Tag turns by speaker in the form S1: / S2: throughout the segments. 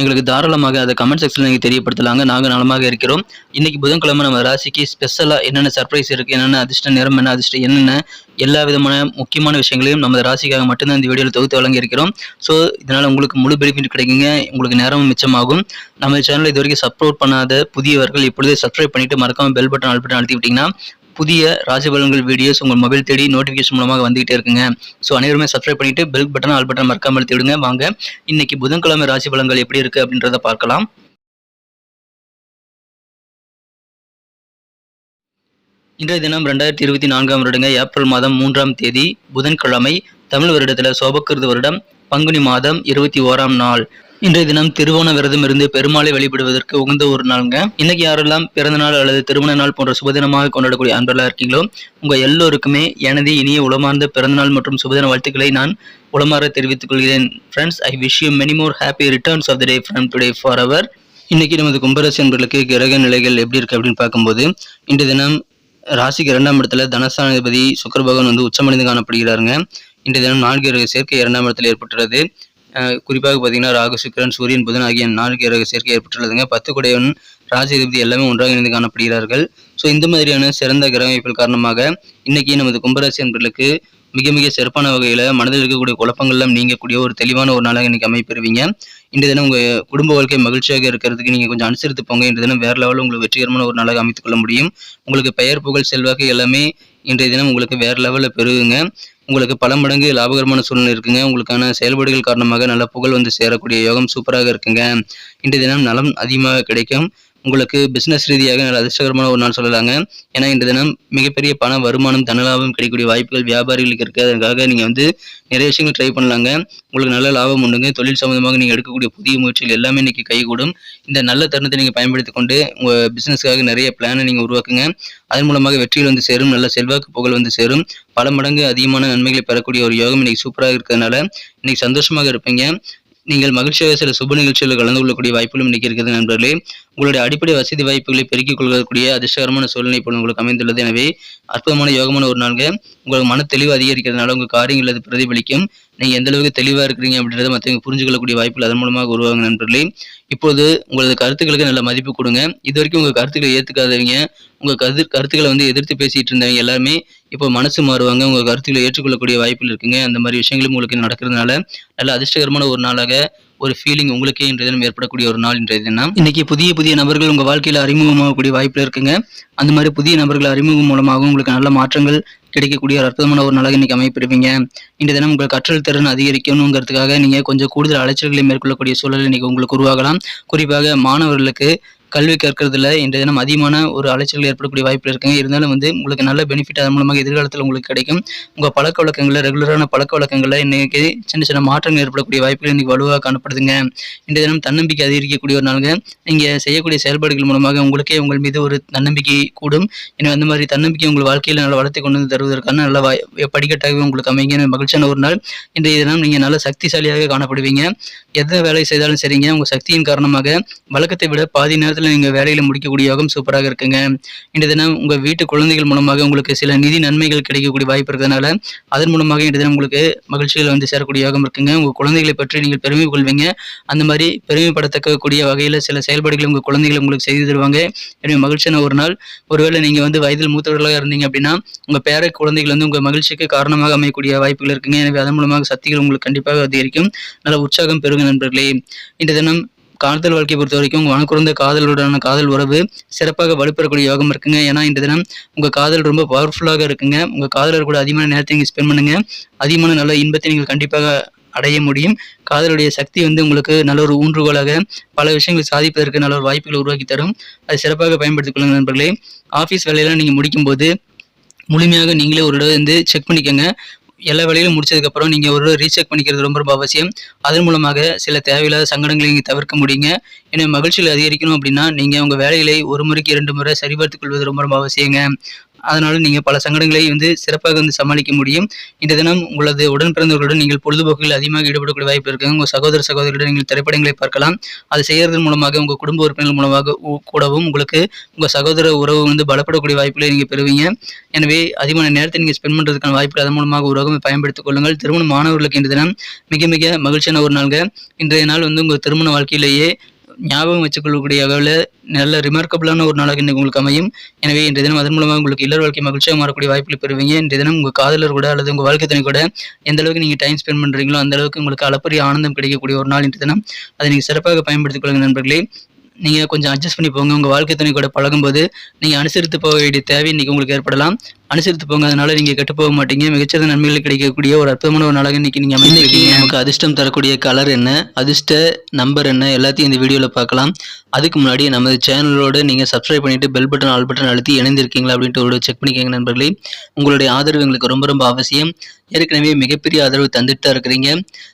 S1: எங்களுக்கு தாராளமாக அதை கமெண்ட் செக்ஷனில் நீங்கள் தெரியப்படுத்தலாங்க. நாங்கள் நலமாக இருக்கிறோம். இன்னைக்கு புதன்கிழமை நம்ம ராசிக்கு ஸ்பெஷலாக என்னென்ன சர்ப்ரைஸ் இருக்குது என்னென்ன அதிர்ஷ்ட நிறம் என்ன அதிர்ஷ்டம் என்னென்ன எல்லா விதமான முக்கியமான விஷயங்களையும் நம்ம ராசிக்காக மட்டும்தான் இந்த வீடியோவில் தொகுத்து வழங்கியிருக்கிறோம் ஸோ இதனால் உங்களுக்கு முழு பெனிஃபிட் கிடைக்குங்க. உங்களுக்கு நேரமும் மிச்சமாகும். நம்ம சேனலை இது வரைக்கும் சப்போர்ட் பண்ணாத புதியவர்கள் இப்பொழுதே சப்ஸ்கிரைப் பண்ணிவிட்டு மறக்காமல் பெல் பட்டன் ஆல் பட்டன் அழுத்தி விட்டிங்கன்னா புதிய ராசிபலன்கள் வீடியோஸ் உங்கள் மொபைல் தேடி நோட்டிஃபிகேஷன் மூலமாக வந்துகிட்டே இருக்குங்க. ஸோ அனைவருமே சப்ஸ்கிரைப் பண்ணிட்டு பெல் பட்டன் ஆல் பட்டன் மறக்காமல் தேடுங்க. வாங்க இன்னைக்கு புதன்கிழமை ராசி பலன்கள் எப்படி இருக்கு அப்படின்றத பார்க்கலாம். இன்றைய தினம் ரெண்டாயிரத்தி இருபத்தி நான்காம் வருடங்க ஏப்ரல் மாதம் மூன்றாம் தேதி புதன்கிழமை தமிழ் வருடத்தில் சோபக்கிருது வருடம் பங்குனி மாதம் இருபத்தி ஓராம் நாள். இன்றைய தினம் திருவோண விரதம் இருந்து பெருமாளை வழிபடுவதற்கு உகந்த ஒரு நாளுங்க. இன்னைக்கு யாரெல்லாம் பிறந்த நாள் அல்லது திருமண நாள் போன்ற சுபதினமாக கொண்டாடக்கூடிய அன்பெல்லாம் இருக்கீங்களோ உங்க எல்லோருக்குமே எனது இனிய உளமார்ந்த பிறந்தநாள் மற்றும் சுபதின வாழ்த்துக்களை நான் உளமாற தெரிவித்துக் கொள்கிறேன். Friends I wish you many more happy returns of the day from today for our இன்னைக்கு நமது கும்பராசி அன்பர்களுக்கு கிரக நிலைகள் எப்படி இருக்கு அப்படின்னு பார்க்கும்போது இன்றைய தினம் ராசிக்கு இரண்டாம் இடத்துல தனஸ்தானாதிபதி சுக்கர பகவான் வந்து உச்சமடைந்து காணப்படுகிறாருங்க. இன்றைய தினம் நான்கு சேர்க்கை இரண்டாம் இடத்தில் ஏற்பட்டுள்ளது. குறிப்பாக பார்த்தீங்கன்னா ராகு சுக்கரன் சூரியன் புதன் ஆகிய நான்கு கிரக சேர்க்கை ஏற்பட்டுள்ளதுங்க. பத்து குடையவன் ராஜதிபதி எல்லாமே ஒன்றாக இணைந்து காணப்படுகிறார்கள். ஸோ இந்த மாதிரியான சிறந்த கிரக காரணமாக இன்னைக்கு நமது கும்பராசி அன்பர்களுக்கு மிக மிக சிறப்பான வகையில் மனதில் இருக்கக்கூடிய குழப்பங்கள்லாம் நீங்கக்கூடிய ஒரு தெளிவான ஒரு நாளாக இன்னைக்கு அமைப்பெறுவீங்க. இன்றைய தினம் உங்கள் குடும்ப வாழ்க்கை மகிழ்ச்சியாக இருக்கிறதுக்கு நீங்கள் கொஞ்சம் அனுசரித்து போங்க. இன்றைய தினம் வேறு லெவலில் உங்களுக்கு வெற்றிகரமான ஒரு நாளாக அமைத்துக்கொள்ள முடியும். உங்களுக்கு பெயர் புகழ் செல்வாக்கு எல்லாமே இன்றைய தினம் உங்களுக்கு வேறு லெவலில் பெருகுங்க. உங்களுக்கு பல மடங்கு லாபகரமான சூழ்நிலை இருக்குங்க. உங்களுக்கான செயல்பாடுகள் காரணமாக நல்ல புகழ் வந்து சேரக்கூடிய யோகம் சூப்பராக இருக்குங்க. இன்றைய தினம் நலம் அதிகமாக கிடைக்கும். உங்களுக்கு பிஸ்னஸ் ரீதியாக நல்ல அதிர்ஷ்டகரமான ஒரு நாள் சொல்லலாங்க. ஏன்னா இந்த தினம் மிகப்பெரிய பண வருமானம் தனலாபம் கிடைக்கக்கூடிய வாய்ப்புகள் வியாபாரிகளுக்கு இருக்கிறதுக்காக அதற்காக வந்து நிறைய விஷயங்கள் ட்ரை பண்ணலாங்க. உங்களுக்கு நல்ல லாபம் உண்டுங்க. தொழில் சம்மந்தமாக நீங்கள் எடுக்கக்கூடிய புதிய முயற்சிகள் எல்லாமே இன்றைக்கி கைகூடும். இந்த நல்ல தருணத்தை நீங்கள் பயன்படுத்தி கொண்டு உங்கள் பிஸ்னஸ்க்காக நிறைய பிளானை நீங்கள் உருவாக்குங்க. அதன் மூலமாக வெற்றிகள் வந்து சேரும். நல்ல செல்வாக்கு புகழ் வந்து சேரும். பல மடங்கு அதிகமான நன்மைகளை பெறக்கூடிய ஒரு யோகம் இன்னைக்கு சூப்பராக இருக்கிறதுனால இன்னைக்கு சந்தோஷமாக இருப்பீங்க. நீங்கள் மகிழ்ச்சியாக சில சுப நிகழ்ச்சிகளில் கலந்து கொள்ளக்கூடிய வாய்ப்புகளும் இன்னைக்கு இருக்கிறது நண்பர்களே. உங்களுடைய அடிப்படை வசதி வாய்ப்புகளை பெருக்கிக் கொள்ளக்கூடிய அதிர்ஷ்டகரமான சூழ்நிலை இப்போ உங்களுக்கு அமைந்துள்ளது. எனவே அற்புதமான யோகமான ஒரு நாள்கள் உங்களுக்கு மன தெளிவு அதிகரிக்கிறதுனால உங்கள் காரியங்கள் அது பிரதிபலிக்கும். நீங்கள் எந்த அளவுக்கு தெளிவாக இருக்கிறீங்க அப்படின்றத மற்றவங்க புரிஞ்சுக்கொள்ளக்கூடிய வாய்ப்புகள் அதன் மூலமாக உருவாங்க நண்பர்களே. இப்போது உங்களது கருத்துக்களுக்கு நல்ல மதிப்பு கொடுங்க. இது வரைக்கும் உங்கள் கருத்துக்களை ஏற்றுக்காதவங்க உங்கள் கருத்து கருத்துக்களை வந்து எதிர்த்து பேசிகிட்டு இருந்தவங்க எல்லாருமே இப்போ மனசு மாறுவாங்க. உங்கள் கருத்துக்களை ஏற்றுக்கொள்ளக்கூடிய வாய்ப்புகள் இருக்குங்க. அந்த மாதிரி விஷயங்களும் உங்களுக்கு நடக்கிறதுனால நல்ல அதிர்ஷ்டகரமான ஒரு நாளாக ஒரு ஃபீலிங் உங்களுக்கே இன்றைய தினம் ஏற்படக்கூடிய ஒரு நாள் இன்றைய தினம். இன்னைக்கு புதிய புதிய நபர்கள் உங்கள் வாழ்க்கையில் அறிமுகமாகக்கூடிய வாய்ப்பில் இருக்குங்க. அந்த மாதிரி புதிய நபர்கள் அறிமுகம் மூலமாகவும் உங்களுக்கு நல்ல மாற்றங்கள் கிடைக்கக்கூடிய ஒரு அற்புதமான ஒரு நாளாக இன்னைக்கு அமைப்பிருப்பீங்க இன்றைய தினம் உங்கள் கற்றல் திறன் அதிகரிக்கணுங்கிறதுக்காக நீங்கள் கொஞ்சம் கூடுதல் அலைச்சல்களை மேற்கொள்ளக்கூடிய சூழல் இன்னைக்கு உங்களுக்கு உருவாகலாம். குறிப்பாக மாணவர்களுக்கு கல்வி கற்கிறதுல இன்றைய தினம் அதிகமான ஒரு அலைச்சல்கள் ஏற்படக்கூடிய வாய்ப்பு இருக்குங்க. இருந்தாலும் வந்து உங்களுக்கு நல்ல பெனிஃபிட் அதன் மூலமாக எதிர்காலத்தில் உங்களுக்கு கிடைக்கும். உங்கள் பழக்க வழக்கங்களில் ரெகுலரான பழக்க வழக்கங்களில் இன்றைக்கி சின்ன சின்ன மாற்றங்கள் ஏற்படக்கூடிய வாய்ப்புகள் இன்றைக்கி வலுவாக காணப்படுதுங்க. இன்றைய தினம் தன்னம்பிக்கை அதிகரிக்கக்கூடிய ஒரு நாளுங்க. நீங்கள் செய்யக்கூடிய செயல்பாடுகள் மூலமாக உங்களுக்கே உங்கள் மீது ஒரு தன்னம்பிக்கை கூடும். எனவே அந்த மாதிரி தன்னம்பிக்கை உங்கள் வாழ்க்கையில் நல்ல வளர்த்து கொண்டு வந்து தருவதற்கான நல்ல வாய் படிக்கட்டாகவே உங்களுக்கு அமைங்க மகிழ்ச்சியான ஒரு நாள். இன்றைய தினம் நீங்கள் நல்ல சக்திசாலியாக காணப்படுவீங்க. எந்த வேலை செய்தாலும் சரிங்க. உங்கள் சக்தியின் காரணமாக வழக்கத்தை விட பாதி நேரத்தில் நீங்கள் வேலையில் முடிக்கக்கூடிய யோகம் சூப்பராக இருக்குங்க. இன்றைய தினம் உங்கள் வீட்டு குழந்தைகள் மூலமாக உங்களுக்கு சில நிதி நன்மைகள் கிடைக்கக்கூடிய வாய்ப்பு இருக்கிறதுனால அதன் மூலமாக இன்றைய தினம் உங்களுக்கு மகிழ்ச்சிகள் வந்து சேரக்கூடிய யோகம் இருக்குங்க. உங்கள் குழந்தைகளை பற்றி நீங்கள் பெருமை கொள்வீங்க. அந்த மாதிரி பெருமைப்படத்தக்கக்கூடிய வகையில் சில செயல்பாடுகளை உங்கள் குழந்தைகள் உங்களுக்கு செய்து தருவாங்க. எனவே மகிழ்ச்சியான ஒரு நாள். ஒருவேளை நீங்கள் வந்து வயதில் மூத்தவர்களாக இருந்தீங்க அப்படின்னா உங்கள் பேர குழந்தைகள் வந்து உங்கள் மகிழ்ச்சிக்கு காரணமாக அமையக்கூடிய வாய்ப்புகள் இருக்குங்க. எனவே அதன் மூலமாக சக்திகள் உங்களுக்கு கண்டிப்பாக அதிகரிக்கும். நல்ல உற்சாகம் பெருங்க நண்பர்களே. இன்றைய தினம் காதல் வாழ்க்கையை பொறுத்த வரைக்கும் உங்கள் மனக்குறந்த காதலுடனான காதல் உறவு சிறப்பாக வலுப்பெறக்கூடிய யோகம் இருக்குங்க. ஏன்னா இந்த தினம் உங்கள் காதல் ரொம்ப பவர்ஃபுல்லாக இருக்குங்க. உங்கள் காதலர் கூட அதிகமான நேரத்தை நீங்கள் ஸ்பெண்ட் பண்ணுங்க. அதிகமான நல்ல இன்பத்தை நீங்கள் கண்டிப்பாக அடைய முடியும். காதலுடைய சக்தி வந்து உங்களுக்கு நல்ல ஒரு ஊன்றுகோலாக பல விஷயங்களை சாதிப்பதற்கு நல்ல ஒரு வாய்ப்புகளை உருவாக்கி தரும். அதை சிறப்பாக பயன்படுத்திக் கொள்ளுங்க நண்பர்களே. ஆஃபீஸ் வேலையெல்லாம் நீங்கள் முடிக்கும்போது முழுமையாக நீங்களே ஒரு இடம் வந்து செக் பண்ணிக்கோங்க. எல்லா வேலையிலும் முடிச்சதுக்கப்புறம் நீங்கள் ஒரு ரீசெக் பண்ணிக்கிறது ரொம்ப ரொம்ப அவசியம். அதன் மூலமாக சில தேவையில்லாத சங்கடங்களை நீங்கள் தவிர்க்க முடியுங்க. எனவே மகிழ்ச்சியில் அதிகரிக்கணும் அப்படின்னா நீங்கள் உங்கள் வேலைகளை ஒரு முறைக்கு இரண்டு முறை சரிபார்த்துக் கொள்வது ரொம்ப ரொம்ப அவசியங்க. அதனால நீங்கள் பல சங்கடங்களை வந்து சிறப்பாக வந்து சமாளிக்க முடியும். இந்த தினம் உங்களது உடன் பிறந்தவர்களுடன் நீங்கள் பொழுதுபோக்கில் அதிகமாக ஈடுபடக்கூடிய வாய்ப்பு இருக்குது உங்கள் சகோதர சகோதரிகளுடன் நீங்கள் திரைப்படங்களை பார்க்கலாம். அதை செய்கிறதன் மூலமாக உங்கள் குடும்ப உறுப்பினர்கள் மூலமாக கூடவும் உங்களுக்கு உங்கள் சகோதர உறவு வந்து பலப்படக்கூடிய வாய்ப்புகளை நீங்கள் பெறுவீங்க. எனவே அதிகமான நேரத்தை நீங்கள் ஸ்பெண்ட் பண்ணுறதுக்கான வாய்ப்புகள் அதன் மூலமாக உறவுமை பயன்படுத்திக் கொள்ளுங்கள். திருமண மாணவர்களுக்கு இந்த தினம் மிக மிக மகிழ்ச்சியான ஒரு நாள்ங்க. இன்றைய நாள் வந்து உங்கள் திருமண வாழ்க்கையிலேயே ஞாபகம் வச்சுக்கொள்ளக்கூடிய அளவில் நல்ல ரிமார்க்கபிளான ஒரு நாளாக இன்றைக்கு உங்களுக்கு அமையும். எனவே இன்றைய தினம் அதன் மூலமாக உங்களுக்கு இல்லற வாழ்க்கை மகிழ்ச்சியாக மாறக்கூடிய வாய்ப்புகளை பெறுவீங்க. இன்றைய தினம் உங்கள் காதலர் கூட அல்லது உங்கள் வாழ்க்கை துணை கூட எந்த அளவுக்கு நீங்கள் டைம் ஸ்பெண்ட் பண்ணுறீங்களோ அந்த அளவுக்கு உங்களுக்கு அளப்பரிய ஆனந்தம் கிடைக்கக்கூடிய ஒரு நாள் இன்றைய தினம். அதை நீங்கள் சிறப்பாக பயன்படுத்திக் கொள்ளுங்கள் நண்பர்களே. நீங்கள் கொஞ்சம் அட்ஜஸ்ட் பண்ணி போங்க. உங்கள் வாழ்க்கை துணை கூட பழகும்போது நீங்கள் அனுசரித்து போக வேண்டிய தேவை இன்றைக்கி உங்களுக்கு ஏற்படலாம். அனுசரித்து போங்க. அதனால நீங்கள் கெட்டு போக மாட்டீங்க. மிகச்சிறந்த நன்மைகள் கிடைக்கக்கூடிய ஒரு அற்புதமான ஒரு நாளாக இன்னைக்கு நீங்கள் அமைந்திருக்கீங்க. நமக்கு அதிர்ஷ்டம் தரக்கூடிய கலர் என்ன? அதிர்ஷ்ட நம்பர் என்ன? எல்லாத்தையும் இந்த வீடியோவில் பார்க்கலாம். அதுக்கு முன்னாடி நமது சேனலோடு நீங்கள் சப்ஸ்கிரைப் பண்ணிவிட்டு பெல் பட்டன் ஆல் பட்டன் அழுத்தி இணைந்திருக்கீங்களா அப்படின்ட்டு ஒரு செக் பண்ணிக்கோங்க நண்பர்களே. உங்களுடைய ஆதரவு எங்களுக்கு ரொம்ப ரொம்ப அவசியம். ஏற்கனவே மிகப்பெரிய ஆதரவு தந்துட்டு தான் இருக்கிறீங்க.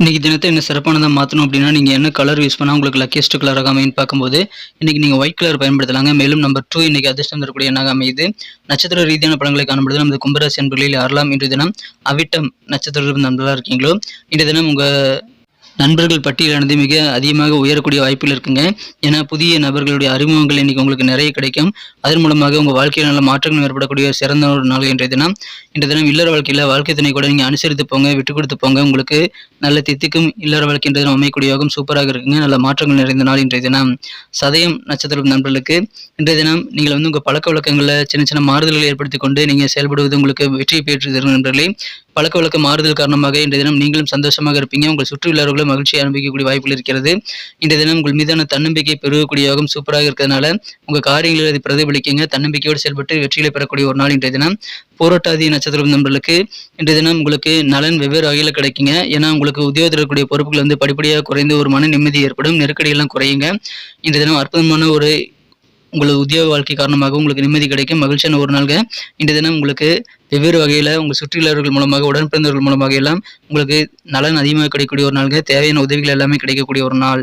S1: இன்றைக்கி தினத்தை என்ன சிறப்பானதாக மாற்றணும் அப்படின்னா நீங்கள் என்ன கலர் யூஸ் பண்ணால் உங்களுக்கு லக்கியஸ்ட் கலராக அமைன்னு பார்க்கும்போது இன்றைக்கி நீங்கள் ஒயிட் கலர் பயன்படுத்தலாங்க. மேலும் நம்பர் டூ இன்றைக்கி அதிர்ஷ்டம் தரக்கூடிய எண்ணாக அமையுது. நட்சத்திர ரீதியான படங்களை காணும்போது நமது கும்பராசி அன்பர்களில் யாரெல்லாம் இன்று தினம் அவிட்டம் நட்சத்திர நண்பர்களாக இருக்கீங்களோ இன்றைய தினம் உங்கள் நண்பர்கள் பட்டியலானது மிக அதிகமாக உயரக்கூடிய வாய்ப்புகள் இருக்குங்க. ஏன்னா புதிய நபர்களுடைய அறிமுகங்கள் இன்னைக்கு உங்களுக்கு நிறைய கிடைக்கும். அதன் மூலமாக உங்கள் வாழ்க்கையில் நல்ல மாற்றங்கள் ஏற்படக்கூடிய சிறந்த ஒரு நாள் இன்றைய தினம். இன்றைய தினம் இல்லற வாழ்க்கையில் வாழ்க்கை துணை கூட நீங்கள் அனுசரித்து போங்க விட்டு கொடுத்து போங்க. உங்களுக்கு நல்ல தித்திக்கும் இல்லற வாழ்க்கை இன்றைய தினம் அமையக்கூடிய யோகம் சூப்பராக இருக்குங்க. நல்ல மாற்றங்கள் நிறைந்த நாள் இன்றைய தினம். சதயம் நட்சத்திரம் நண்பர்களுக்கு இன்றைய தினம் நீங்கள் வந்து உங்கள் பழக்க வழக்கங்களில் சின்ன சின்ன மாறுதல்களை ஏற்படுத்தி கொண்டு நீங்கள் செயல்படுவது உங்களுக்கு வெற்றியை பெற்று தரும் நண்பர்களே. பழக்க வழக்க மாறுதல் காரணமாக இன்றைய தினம் நீங்களும் சந்தோஷமாக இருப்பீங்க. உங்கள் சுற்றியுள்ளவர்களும் மகிழ்ச்சியை அனுபவிக்கக்கூடிய வாய்ப்புகள் இருக்கிறது. இன்றைய தினம் உங்கள் மீதான தன்னம்பிக்கை பெருகக்கூடிய யோகம் சூப்பராக இருக்கிறதுனால உங்கள் காரியங்களில் அதை பிரதிபலிக்கீங்க. தன்னம்பிக்கையோடு செயல்பட்டு வெற்றிகளை பெறக்கூடிய ஒரு நாள் இன்றைய தினம். போராட்டாதி நட்சத்திரம் நண்பர்களுக்கு இன்றைய தினம் உங்களுக்கு நலன் வெவ்வேறு வகையில் கிடைக்குங்க. ஏன்னா உங்களுக்கு உத்தியோகத்தில் இருக்கக்கூடிய பொறுப்புகள் வந்து படிப்படியாக குறைந்து ஒரு மன நிம்மதி ஏற்படும். நெருக்கடியெல்லாம் குறையுங்க. இன்றைய தினம் அற்புதமான ஒரு உங்களது உத்தியோக வாழ்க்கை காரணமாக உங்களுக்கு நிம்மதி கிடைக்கும் மகிழ்ச்சியான ஒரு நாள்க இன்றைய தினம் உங்களுக்கு வெவ்வேறு வகையில் உங்கள் சுற்றியுள்ளவர்கள் மூலமாக உடன் பிறந்தவர்கள் மூலமாக எல்லாம் உங்களுக்கு நலன் அதிகமாக கிடைக்கக்கூடிய ஒரு நாள்க தேவையான உதவிகள் எல்லாமே கிடைக்கக்கூடிய ஒரு நாள்.